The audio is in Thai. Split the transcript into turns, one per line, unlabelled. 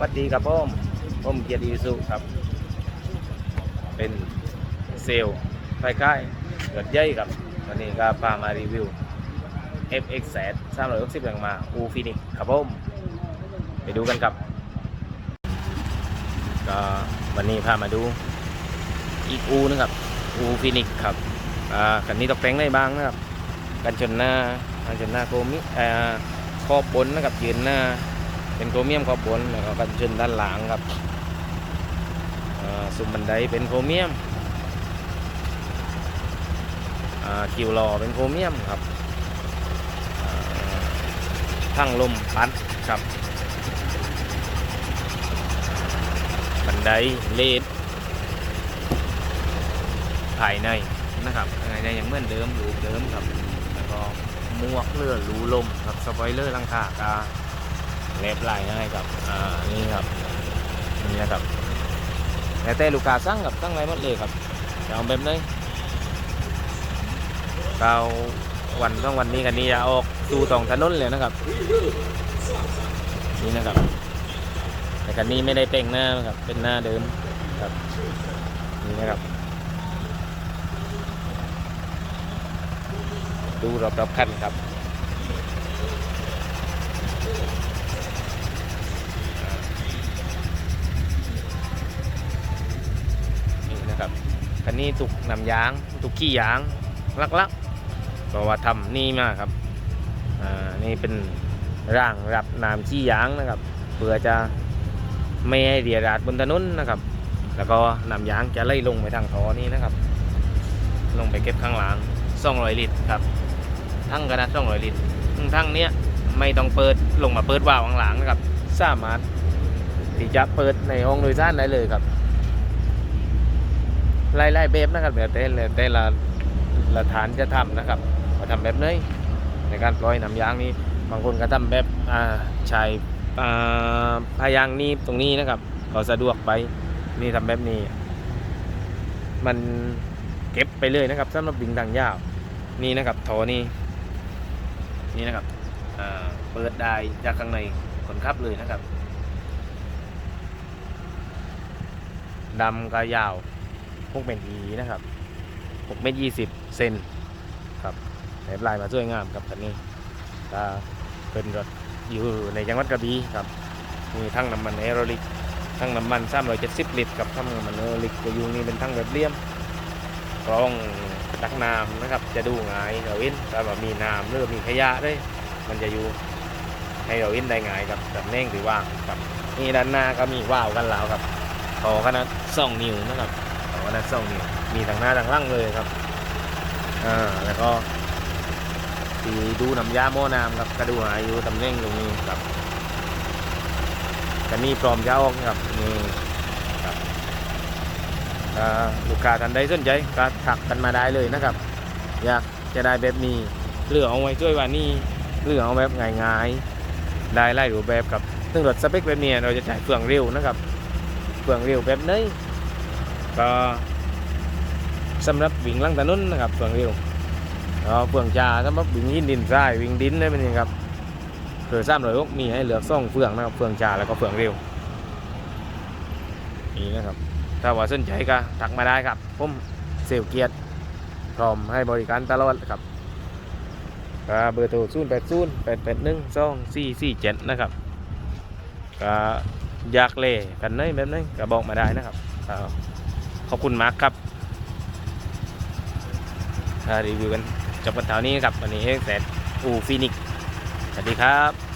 วัสดีครับผมผมเกียรติสุครับ เป็นเซลล์ไฟค่ายเกิดใหญ่ครับ วันนี้ก็พามารีวิว FX แสนสามร้อยหกสิบแรงมาอูฟินิกครับผม ไปดูกันครับ ก็วันนี้พามาดูอีกอูนะครับอูฟินิกครับอ่าคันนี้ตกแต่งได้บ้างนะครับ กันชนหน้ากันชนหน้าโคมิเอ่อขอบบนนะครับยืนหน้า เป็นโครเมียมขอบบนแล้วก็กันชนด้านหลังครับอ่าซุ้มบันไดเป็นโครเมียมคิวรอเป็นโครเมียมครับอ่าทั้งลมปัดครับบันไดเลดภายในนะครับภายในยังเหมือนเดิมรูปเดิมครับแล้วก็มวกเรือรูลมครับสปอยเลอร์ลังคากา เล็บลายให้กับ อ่า นี่ครับ นี่นะครับแต่แต่ลูกค้าสั่งกับสั่งอะไรหมดเลยครับจะเอาแบบไหนเราวันต้องวันนี้กันนี้จะออกดูตองถนนเลยนะครับ นี่นะครับ แต่คันนี้ไม่ได้แต่งหน้านะครับ เป็นหน้าเดิมครับ นี่นะครับดูรอบๆคันครับ คันนี้ตุกนำยาง ตุกขี้ยาง ลักๆเพราะว่าทำนี่มากครับ อ่า นี่เป็นร่างรับน้ำขี้ยางนะครับ เพื่อจะไม่ให้เดียราดบนถนนนะครับ แล้วก็นำยางจะไล่ลงไปทางท่อนี้นะครับ ลงไปเก็บข้างหลัง200ลิตรครับ ทั้งกระดาษ200ลิตรซึ่งทั้งเนี้ยไม่ต้องเปิดลงมาเปิดวาล์วข้างหลังนะครับ สามารถที่จะเปิดในห้องโดยสารได้เลยครับ ไล่ๆแบบนะครับแต่แต่ละแต่ละละฐานจะทำนะครับว่าทำแบบไหนในการปล่อยน้ำยางนี้ บางคนก็ทำแบบอ่าใช้อ่าพายางนี้ตรงนี้นะครับ ก็สะดวกไปนี่ทำแบบนี้ มันเก็บไปเลยนะครับสำหรับวิ่งทางยาวนี่นะครับโถนี่นี่นะครับเปิดได้จากข้างในคนขับเลยนะครับดำก็ยาว พวกเป็นอีนะครับหกเมตรยี่สิบเซนครับแบบลายมาสวยงามครับคันนี้ก็เป็นรถอยู่ในจังหวัดกระบี่ครับมีทั้งน้ำมันแอโรลิกทั้งน้ำมัน370ลิตรกับทั้งน้ำมันแอโรลิกจะอยู่นี่เป็นทั้งแบบเลี่ยมกรองดักน้ำนะครับ จะดูง่ายเราเอ็นแต่ว่ามีน้ำหรือมีขยะด้วยมันจะอยู่ให้เราเอ็นได้ง่ายครับแบบเน่งหรือว่างครับนี่ด้านหน้าก็มีว่าวกันแล้วครับขอขนาด2นิ้วนะครับ ขอขนาด2นิ้วมีทางหน้าทางล่างเลยครับอ่าแล้วก็ที่ดูน้ำยาโม่น้ำครับกระดูหายอยู่ตำแหน่งตรงนี้ครับกันนี่พร้อมจะออกครับนี่ครับอ่าลูกค้าท่านใดสนใจก็ถักกันมาได้เลยนะครับ อยากจะได้แบบนี้เลือกเอาไว้ช่วยว่านี่เลือกเอาแบบง่ายๆได้ไล่รูปแบบครับซึ่งรถสเปคแบบนี้เราจะใช้เฟืองเร็วนะครับเฟืองเร็วแบบนี้ ก็สำหรับวิ่งลังถนนนะครับเฟืองเร็วก็เปลืองชาสำหรับวิ่งยินดินทรายวิ่งดินได้เป็นยังครับคือซ้ำเลยมีให้เหลือซ่องเฟืองนะครับเฟืองชาแล้วก็เฟืองเร็วนี่นะครับ ถ้าว่าสนใจก็ทักมาได้ครับผมเซลเกียรติพร้อมให้บริการตลอดครับเบอร์โทรศูนย์แปดศูนย์แปดแปดหนึ่งสองสี่สี่เจ็ดนะครับก็อยากเล่กันไหนแบบไหนก็บอกมาได้นะครับ ขอบคุณมากครับรีวิวกันจบกันเท่านี้ครับวันนี้เอ็กแสอูฟินิกสวัสดีครับ